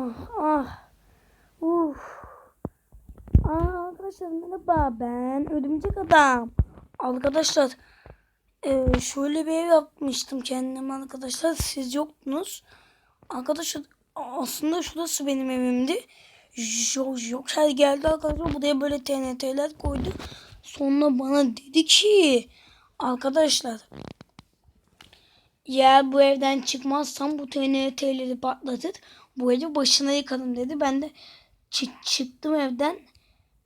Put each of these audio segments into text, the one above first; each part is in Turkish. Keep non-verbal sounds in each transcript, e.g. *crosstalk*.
Ah ah. Uf. Aa, arkadaşlar merhaba ben örümcek adam. Arkadaşlar e, şöyle bir ev yapmıştım kendime arkadaşlar. Siz yoktunuz. Arkadaşlar aslında şurası benim evimdi. Yok yok her geldi arkadaşlar buraya böyle TNT'ler koydu. Sonra bana dedi ki arkadaşlar eğer bu evden çıkmazsam bu TNT'leri patlatır. Bu evi başına yıkarım dedi. Ben de çı- çıktım evden.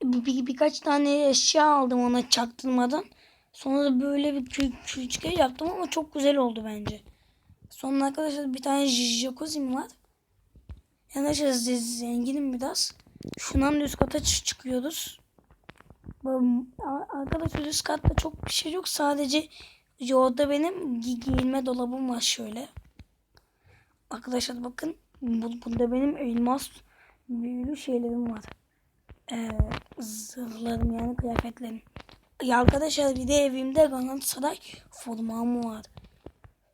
Bir, bir- birkaç tane eşya aldım ona çaktırmadan. Sonra da böyle bir kü- küçük ev yaptım ama çok güzel oldu bence. Sonra arkadaşlar bir tane j- jacuzzi'm var. Yani arkadaşlar z- zenginim biraz. Şundan da üst kata çı- çıkıyoruz. Arkadaşlar üst katta çok bir şey yok. Sadece yolda benim gi- giyinme dolabım var şöyle. Arkadaşlar bakın. Bu, bunda benim elmas büyülü şeylerim var. Ee, zırhlarım yani kıyafetlerim. Ya arkadaşlar bir de evimde Galatasaray formam var.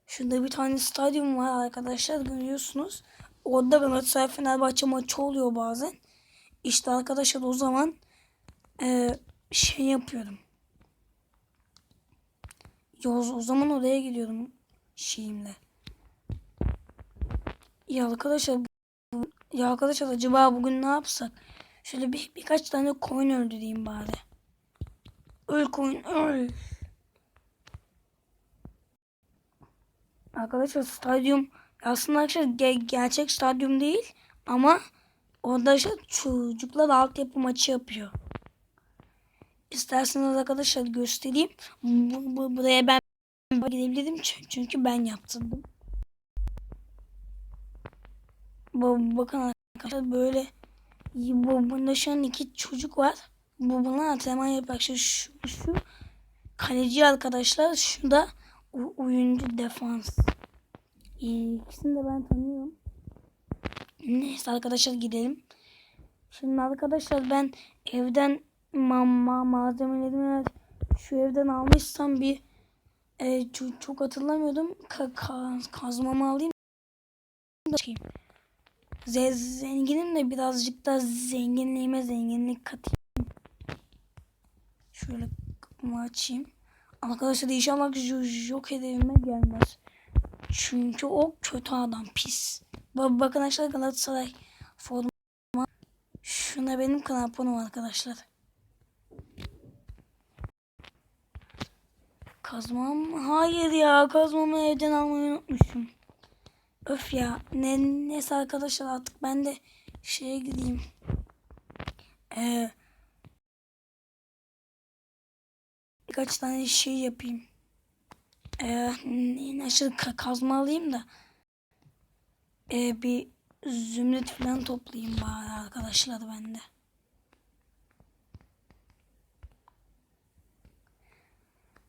Şurada bir tane stadyum var arkadaşlar görüyorsunuz. Orada Galatasaray Fenerbahçe maçı oluyor bazen. İşte arkadaşlar o zaman e, şey yapıyorum. Ya o o zaman oraya gidiyorum şeyimle. Ya arkadaşlar bu- ya arkadaşlar acaba bugün ne yapsak? Şöyle bir birkaç tane coin öldüreyim bari. Öl coin öl. Arkadaşlar stadyum aslında arkadaşlar ge- gerçek stadyum değil ama orada işte çocuklar altyapı maçı yapıyor. İsterseniz arkadaşlar göstereyim. Bu, bu- buraya ben gidebilirim Çün- çünkü ben yaptırdım. Bu, bakın arkadaşlar böyle bu, bunda şu an iki çocuk var. Bu buna antrenman yapacak. Şu, şu, şu kaleci arkadaşlar. Şu da oyuncu defans. İkisini de ben tanıyorum. Neyse arkadaşlar gidelim. Şimdi arkadaşlar ben evden ma ma malzemelerimi şu evden almışsam bir e, çok, çok hatırlamıyordum. Ka ka kazmamı alayım. da çıkayım. Zenginim de birazcık da zenginliğime zenginlik katayım. Şöyle kapımı açayım. Arkadaşlar inşallah yok evime gelmez. Çünkü o kötü adam pis. Ba- Bakın arkadaşlar Galatasaray forma. Şuna benim kramponum arkadaşlar. Kazmam. Hayır ya kazmamı evden almayı unutmuşum. Öf ya. Ne, neyse arkadaşlar artık ben de şeye gideyim. Ee, birkaç tane şey yapayım. Ee, nasıl ka- kazma alayım da ee, bir zümrüt falan toplayayım bari arkadaşlar bende.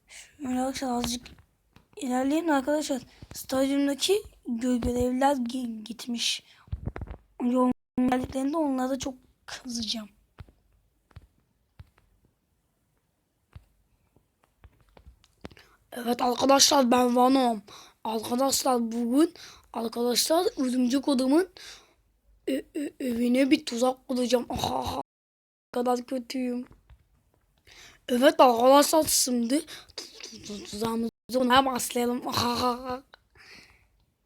Şöyle arkadaşlar azıcık ilerleyin arkadaşlar. Stadyumdaki gö- görevliler gi- gitmiş. Yol geldiklerinde onlara çok kızacağım. Evet arkadaşlar ben Van'ım. Arkadaşlar bugün arkadaşlar örümcek adamın e- e- evine bir tuzak kuracağım. Aha, ne kadar kötüyüm. Evet arkadaşlar şimdi tu- tu- tuzağımızı ona başlayalım.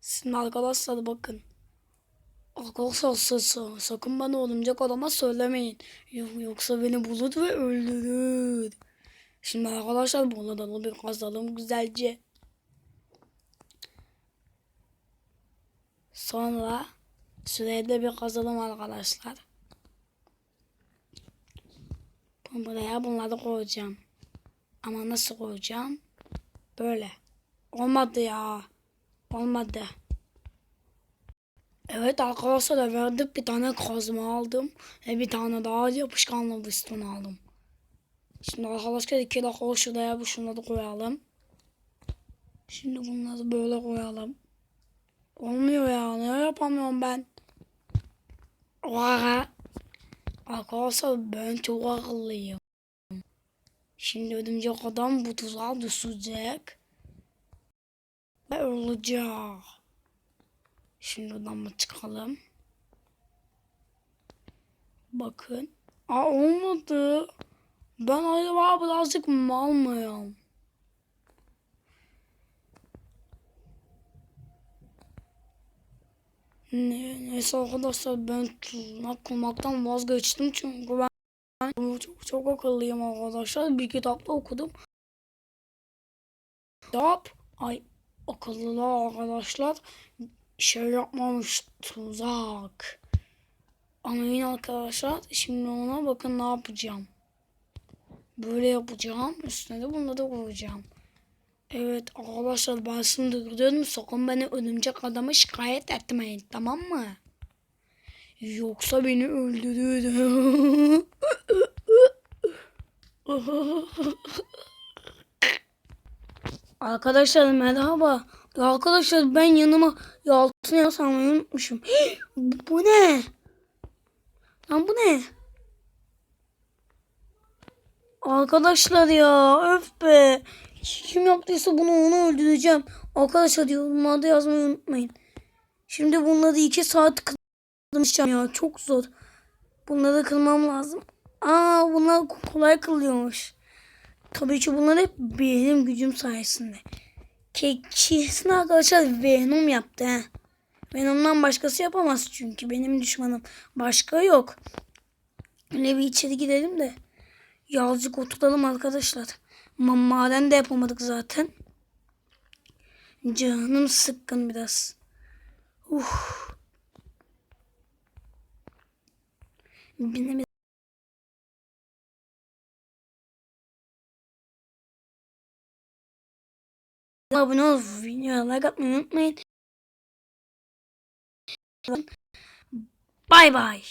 Şimdi arkadaşlar bakın. Arkadaşlar sa- sa- sakın bana örümcek adama söylemeyin. Yok, yoksa beni bulur ve öldürür. Şimdi arkadaşlar buradan bir kazalım güzelce. Sonra şuraya da bir kazalım arkadaşlar. Ben buraya bunları koyacağım. Ama nasıl koyacağım? Böyle. Olmadı ya. Olmadı. Evet arkadaşlar verdik bir tane kazma aldım. Ve bir tane daha yapışkanlı piston aldım. Şimdi arkadaşlar iki dakika şuraya bu şunları koyalım. Şimdi bunları böyle koyalım. Olmuyor ya. Ne yapamıyorum ben? Oha. Arkadaşlar ben çok akıllıyım. Şimdi örümcek adam bu tuzağa düşecek. Ve olacak. Şimdi oradan mı çıkalım? Bakın. Aa olmadı. Ben acaba birazcık mal mıyım? Ne, neyse arkadaşlar ben tırnak kılmaktan vazgeçtim çünkü ben, ben çok, çok akıllıyım arkadaşlar. Bir kitapta okudum. Kitap ay akıllılar arkadaşlar şey yapmamış tuzak. Anlayın arkadaşlar şimdi ona bakın ne yapacağım. Böyle yapacağım. Üstüne de bunları koyacağım. Evet arkadaşlar ben şimdi gidiyorum. Sakın beni örümcek adama şikayet etmeyin tamam mı? Yoksa beni öldürür. *laughs* Arkadaşlar merhaba. Ya arkadaşlar ben yanıma yaz almayı unutmuşum. *gasps* bu ne? Lan bu ne? Arkadaşlar ya öf be. Kim yaptıysa bunu onu öldüreceğim. Arkadaşlar yorumlarda yazmayı unutmayın. Şimdi bunları iki saat kılmışacağım ya. Çok zor. Bunları kılmam lazım. Aa bunlar kolay kılıyormuş. Tabii ki bunlar hep benim gücüm sayesinde. Ke kesin arkadaşlar Venom yaptı he. Venom'dan başkası yapamaz çünkü benim düşmanım. Başka yok. Öyle bir içeri gidelim de. Yazıcık oturalım arkadaşlar. Ma maden de yapamadık zaten. Canım sıkkın biraz. Uf. Benim abone ol, videoya like atmayı unutmayın. Bay bay.